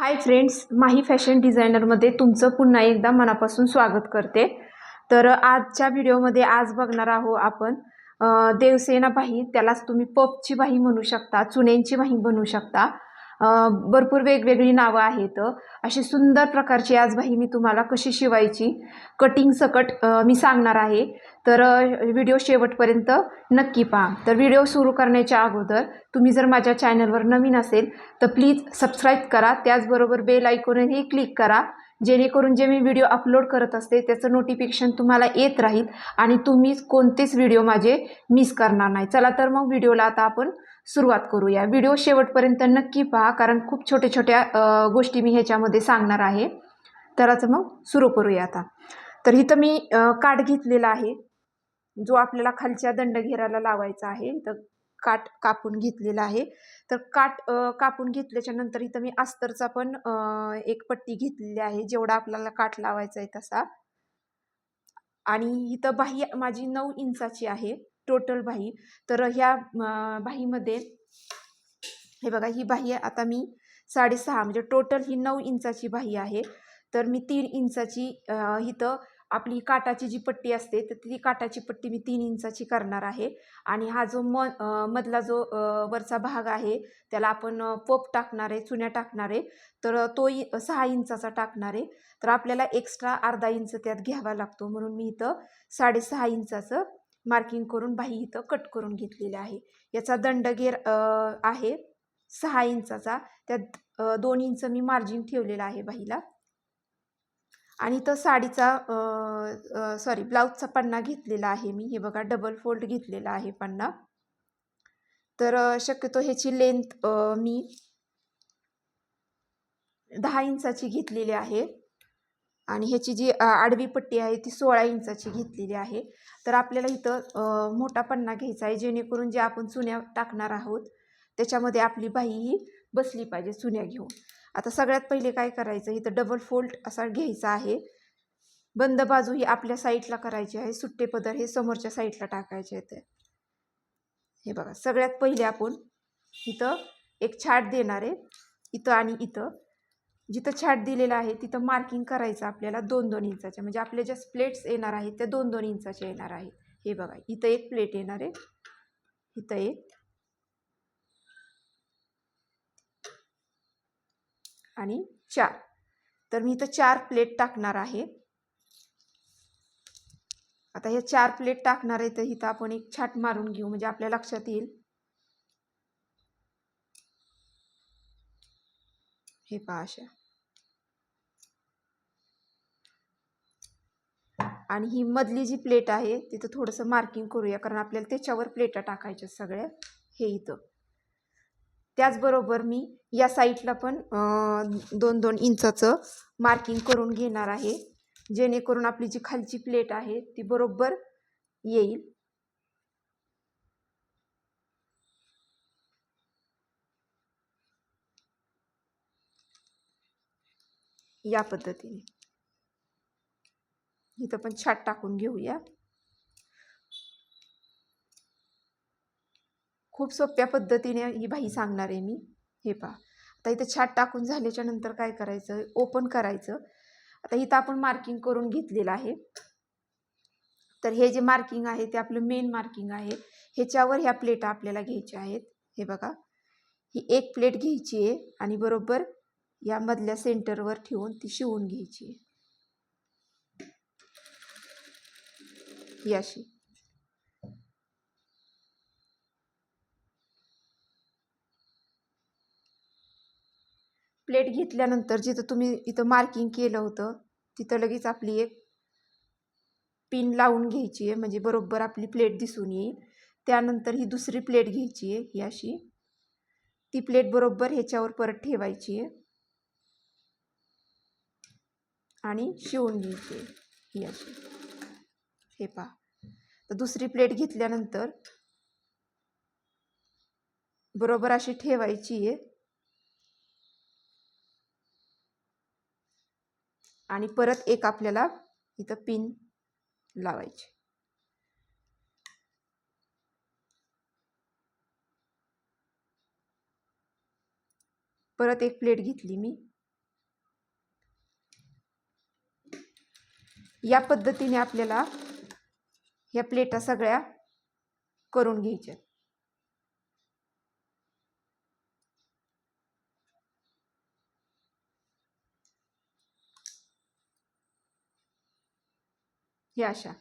Hi friends माही fashion डिझायनरमध्ये तुमचं पुन्हा एकदा मनापासून स्वागत करते. तर आजच्या व्हिडिओमध्ये आज बघणार आहोत आपण देवसेना बाही त्यालाच तुम्ही पपची बाही म्हणू शकता चुन्यांची बाही बनवू शकता. भरपूर वेगवेगळी नावं आहेत. अशी सुंदर प्रकारची आज बाही मी तुम्हाला कशी शिवायची कटिंग सकट मी सांगणार आहे. तर व्हिडिओ शेवटपर्यंत नक्की पहा. तर व्हिडिओ सुरू करण्याच्या अगोदर तुम्ही जर माझ्या चॅनलवर नवीन असेल तर प्लीज सबस्क्राईब करा. त्याचबरोबर बेल आयकॉनही क्लिक करा. जेणेकरून जे मी व्हिडिओ अपलोड करत असते त्याचं नोटिफिकेशन तुम्हाला येत राहील आणि तुम्ही कोणतेच व्हिडिओ माझे मिस करणार नाही. चला तर मग व्हिडिओला आता आपण सुरुवात करूया. व्हिडिओ शेवटपर्यंत नक्की पहा कारण खूप छोट्या छोट्या गोष्टी मी ह्याच्यामध्ये सांगणार आहे. तरच मग सुरू करूया आता. तर इथं मी अ, काठ घेतलेला आहे. जो आपल्याला खालच्या दंडघेराला लावायचा आहे तर काठ कापून घेतलेला आहे. तर काठ कापून घेतल्याच्या नंतर इथं मी अस्तरचा पण एक पट्टी घेतलेली आहे जेवढा आपल्याला काठ लावायचा आहे तसा. आणि इथं बाही माझी नऊ इंचाची आहे टोटल बाही तर ह्या बाहीमध्ये हे बघा ही बाही आता मी साडेसहा म्हणजे टोटल ही नऊ इंचाची बाही आहे. तर मी तीन इंचाची इथं आपली काटाची जी पट्टी असते तर ती काटाची पट्टी मी तीन इंचाची करणार आहे. आणि हा जो म मधला जो वरचा भाग आहे त्याला आपण पोप टाकणार आहे चुन्या टाकणार आहे. तर तो इ सहा इंचाचा टाकणार आहे. तर आपल्याला एक्स्ट्रा अर्धा इंच त्यात घ्यावा लागतो. म्हणून मी इथं साडेसहा इंचाचं मार्किंग करून बाही इथं कट करून घेतलेली आहे. याचा दंडगेर आहे. सहा इंचाचा. त्यात दोन इंच मी मार्जिन ठेवलेलं आहे बाहीला आणि तो साडीचा सॉरी ब्लाऊजचा पन्ना घेतलेला आहे मी. हे बघा डबल फोल्ड घेतलेला आहे पन्ना. तर शक्यतो ह्याची लेंथ मी दहा इंचाची घेतलेली आहे. आणि ह्याची जी आडवी पट्टी आहे ती सोळा इंचाची घेतलेली आहे. तर आपल्याला इथं मोठा पन्ना घ्यायचा आहे. जेणेकरून जे आपण चुन्या टाकणार आहोत त्याच्यामध्ये आपली बाई ही बसली पाहिजे चुन्या घेऊन. आता सगळ्यात पहिले काय करायचं? इथं डबल फोल्ड असा घ्यायचा आहे. बंद बाजू ही आपल्या साईडला करायची आहे. सुट्टे पदर हे समोरच्या साईडला टाकायचे आहेत. हे बघा सगळ्यात पहिले आपण इथं एक छाट देणार आहे. इथं आणि इथं. जिथं छाट दिलेलं आहे तिथं मार्किंग करायचं आपल्याला दोन दोन इंचाच्या. म्हणजे आपल्या ज्या प्लेट्स येणार आहेत त्या दोन दोन इंचाच्या येणार आहेत. हे बघा इथं एक प्लेट येणार आहे. इथं एक आणि चार. तर मी इथं चार प्लेट टाकणार आहे. आता हे चार प्लेट टाकणार आहे तर इथं आपण एक छाट मारून घेऊ म्हणजे आपल्या लक्षात येईल. हे पहा अशा. आणि ही मधली जी प्लेट आहे तिथं थोडंसं मार्किंग करूया कारण आपल्याला त्याच्यावर प्लेटा टाकायच्या सगळ्या. हे इथं. त्याचबरोबर मी या साईडला पण दोन दोन इंचाचं मार्किंग करून घेणार आहे. जेणेकरून आपली जी खालची प्लेट आहे ती बरोबर येईल. या पद्धतीने. इथं पण छाट टाकून घेऊया. खूप सोप्या पद्धतीने ही बाही सांगणार आहे मी. हे पहा. आता इथं छाट टाकून झाल्याच्यानंतर काय करायचं? ओपन करायचं. आता इथं आपण मार्किंग करून घेतलेलं आहे. तर हे जे मार्किंग आहे ते आपलं मेन मार्किंग आहे. ह्याच्यावर ह्या प्लेटा आपल्याला घ्यायच्या आहेत. हे बघा. ही एक प्लेट घ्यायची आहे आणि बरोबर यामधल्या सेंटरवर ठेवून ती शिवून घ्यायची आहे. ही अशी. प्लेट घेतल्यानंतर जिथं तुम्ही इथं मार्किंग केलं होतं तिथं लगेच आपली एक पिन लावून घ्यायची आहे म्हणजे बरोबर आपली प्लेट दिसून येईल. त्यानंतर ही दुसरी प्लेट घ्यायची आहे ही अशी. ती प्लेट बरोबर ह्याच्यावर परत ठेवायची आहे. आणि शिवून घ्यायची आहे ही अशी. हे पहा. तर दुसरी प्लेट घेतल्यानंतर बरोबर अशी ठेवायची आहे. आणि परत एक आपल्याला इथं पिन लावायचे. परत एक प्लेट घेतली मी. या पद्धतीने आपल्याला ह्या प्लेटा सगळ्या करून घ्यायच्या. ह्या अशा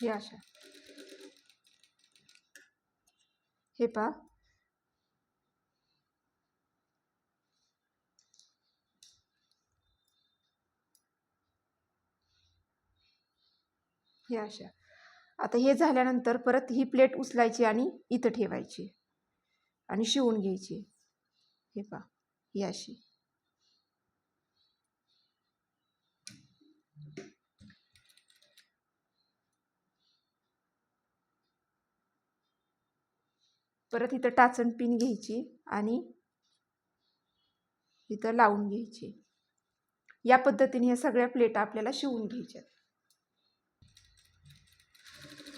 हे अशा हे पहा हे अशा आता हे झाल्यानंतर परत ही प्लेट उचलायची आणि इथं ठेवायची. आणि शिवून घ्यायची. हे पहा ही अशी. परत इथं टाचण पिन घ्यायची आणि इथं लावून घ्यायची. या पद्धतीने या सगळ्या प्लेटा आपल्याला शिवून घ्यायच्या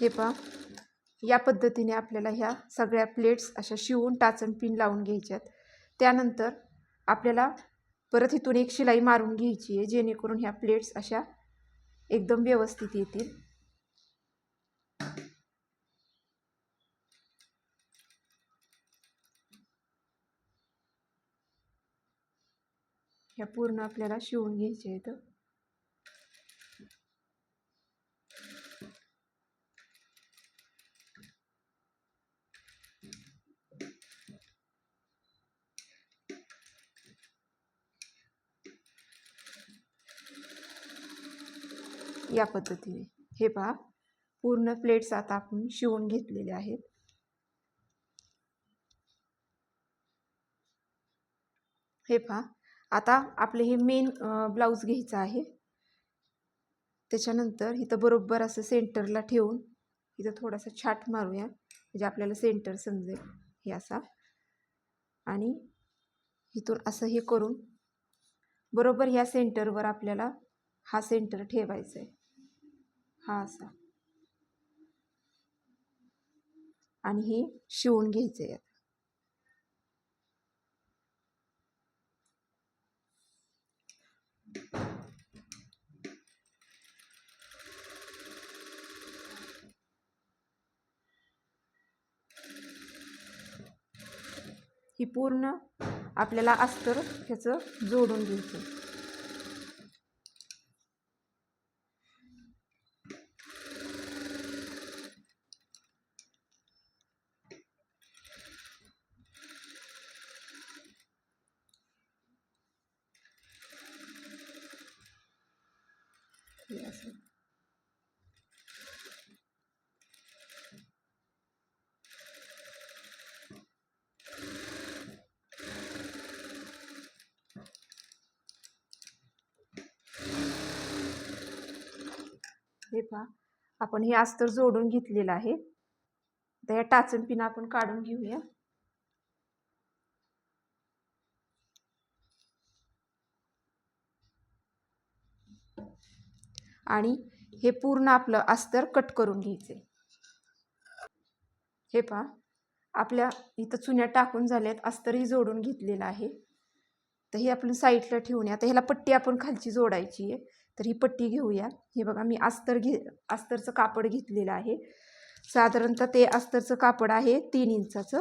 हे पहा. या पद्धतीने आपल्याला ह्या सगळ्या प्लेट्स अशा शिवून टाचण पिन लावून घ्यायच्यात. त्यानंतर आपल्याला परत इथून एक शिलाई मारून घ्यायची आहे जेणेकरून ह्या प्लेट्स अशा एकदम व्यवस्थित येतील. ह्या पूर्ण आपल्याला शिवून घ्यायच्या आहेत. या पद्धतीने. हे पहा. पूर्ण प्लेट्स आता आपण शिवून घेतलेले आहेत. हे पहा. आता आपले हे मेन ब्लाऊज घ्यायचं आहे. त्याच्यानंतर इथं बरोबर असं सेंटरला ठेवून इथं थोडासा छाट मारूया. म्हणजे आपल्याला सेंटर समजेल हे असा. आणि इथून असं हे करून बरोबर ह्या सेंटरवर आपल्याला हा सेंटर ठेवायचा आहे हा असा. आणि हे शिवून घ्यायचं आहे ही पूर्ण आपल्याला अस्तर ह्याचं जोडून घ्यायचं पहा आपण हे अस्तर जोडून घेतलेलं आहे. तर या टाचण पिन आपण काढून घेऊया. आणि हे पूर्ण आपलं अस्तर कट करून घ्यायचे. हे पहा आपल्या इथं चुन्या टाकून झाल्यात अस्तरही जोडून घेतलेलं आहे. तर हे आपण साईडला ठेवूया आता ह्याला पट्टी आपण खालची जोडायची आहे. तर ही पट्टी घेऊया. हे बघा मी अस्तर घे अस्तरचं कापड घेतलेलं आहे. साधारणतः ते अस्तरचं कापड आहे तीन इंचाचं.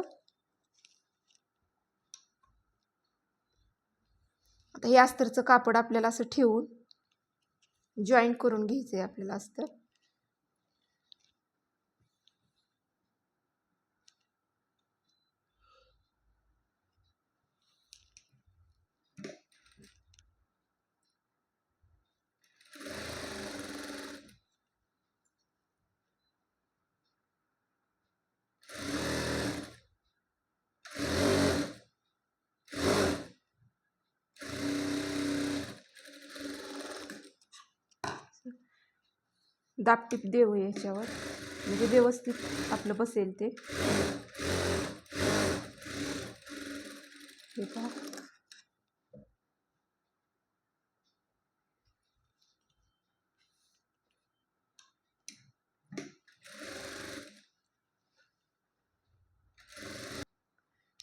आता हे अस्तरचं कापड आपल्याला असं ठेवून जॉईंट करून घ्यायचं आहे आपल्याला अस्तर. दाबटीप देव याच्यावर. म्हणजे व्यवस्थित आपलं बसेल ते. पहा.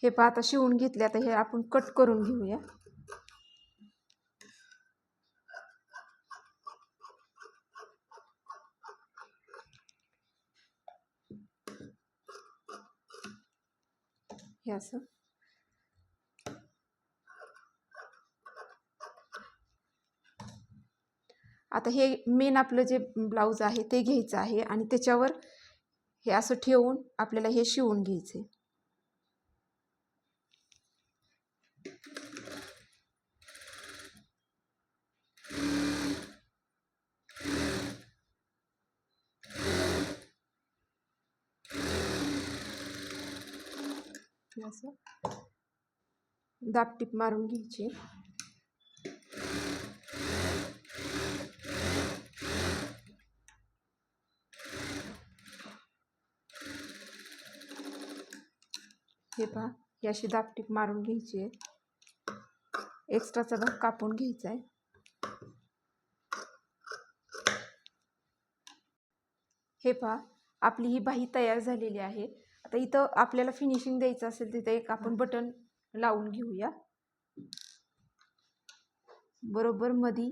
हे पाहता आता शिवून घेतले. आता हे आपण कट करून घेऊया. हे असं. आता हे मेन आपलं जे ब्लाऊज आहे ते घ्यायचं आहे आणि त्याच्यावर हे असं ठेवून आपल्याला हे शिवून घ्यायचे हे असं दापटीप मारून घ्यायची. हे पहा ही अशी दापटीप मारून घ्यायची आहे. एक्स्ट्राचा भाग कापून घ्यायचा आहे. हे पहा आपली ही बाही तयार झालेली आहे. आता इथं आपल्याला फिनिशिंग द्यायचं असेल तिथं एक आपण बटन लावून घेऊया. बरोबर मधी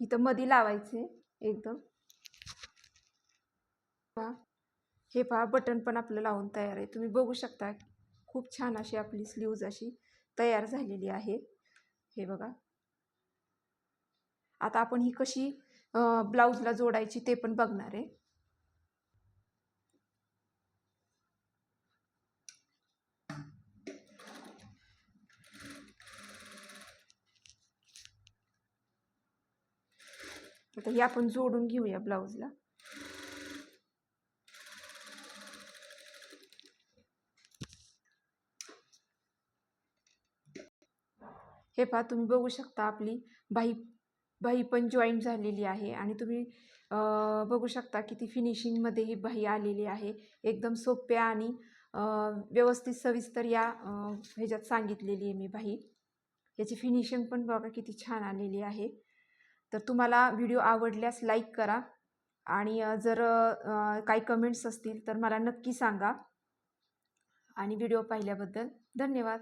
इथं मधी लावायचे एकदम. हे पहा बटन पण आपलं लावून तयार आहे. तुम्ही बघू शकता खूप छान अशी आपली स्लीव्ज अशी तयार झालेली आहे. हे बघा. आता आपण ही कशी ब्लाऊजला जोडायची ते पण बघणार आहे. आता हे आपण जोडून घेऊया ब्लाऊजला. हे पहा तुम्ही बघू शकता आपली बाही बाही पण जॉईंट झालेली आहे आणि तुम्ही बघू शकता किती फिनिशिंगमध्ये ही बाही आलेली आहे. एकदम सोप्या आणि व्यवस्थित सविस्तर या ह्याच्यात सांगितलेली आहे मी बाही याची फिनिशिंग पण बघा किती छान आलेली आहे. तर तुम्हाला व्हिडिओ आवडल्यास लाईक करा. आणि जर काही कमेंट्स असतील तर मला नक्की सांगा. आणि व्हिडिओ पाहिल्याबद्दल धन्यवाद.